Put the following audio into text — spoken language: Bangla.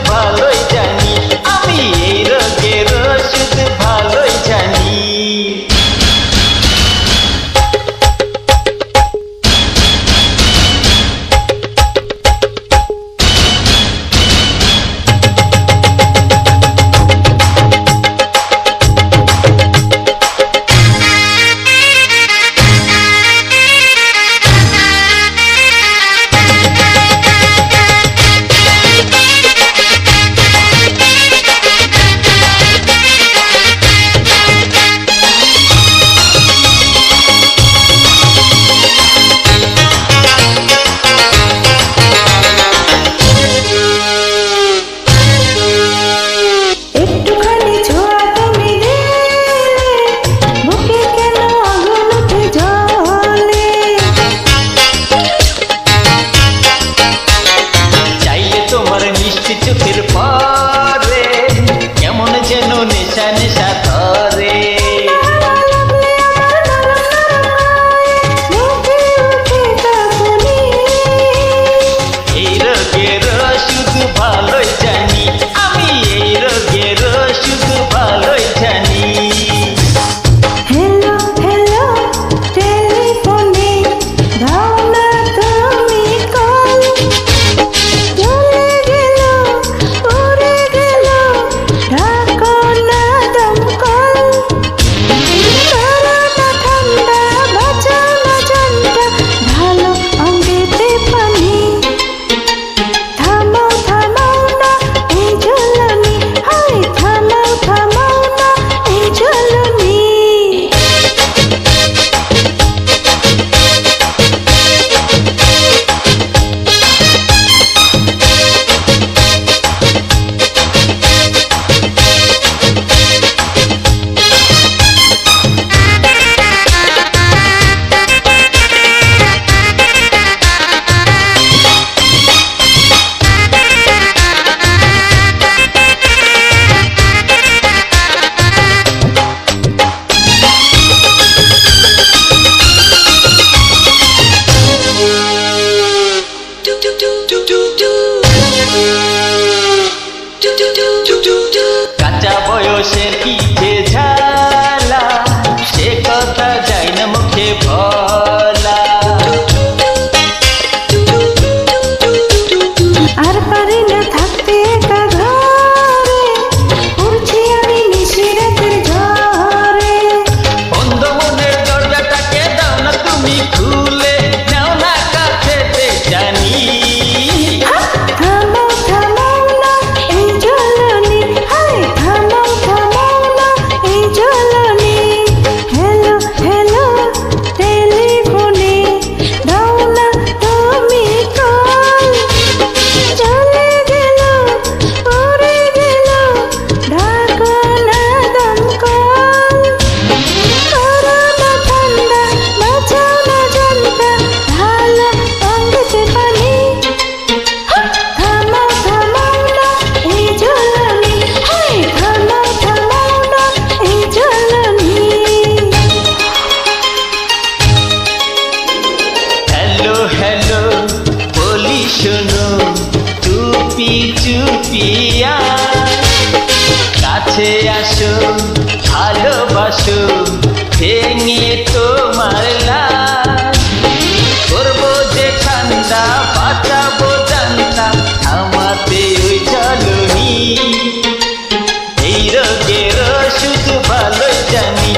ভালোই মিষ্টি চোখের পরে কেমন যেন নেশা নেশা শোনো চুপি চুপিয়া কাছে আসো, ভালোবাসো, ভেঙে তোমার লাশ। করব যে ঠান্ডা, বাঁচাবো জানতা আমাতে ওই জলনি এই রোগের শুধু ভালো জানি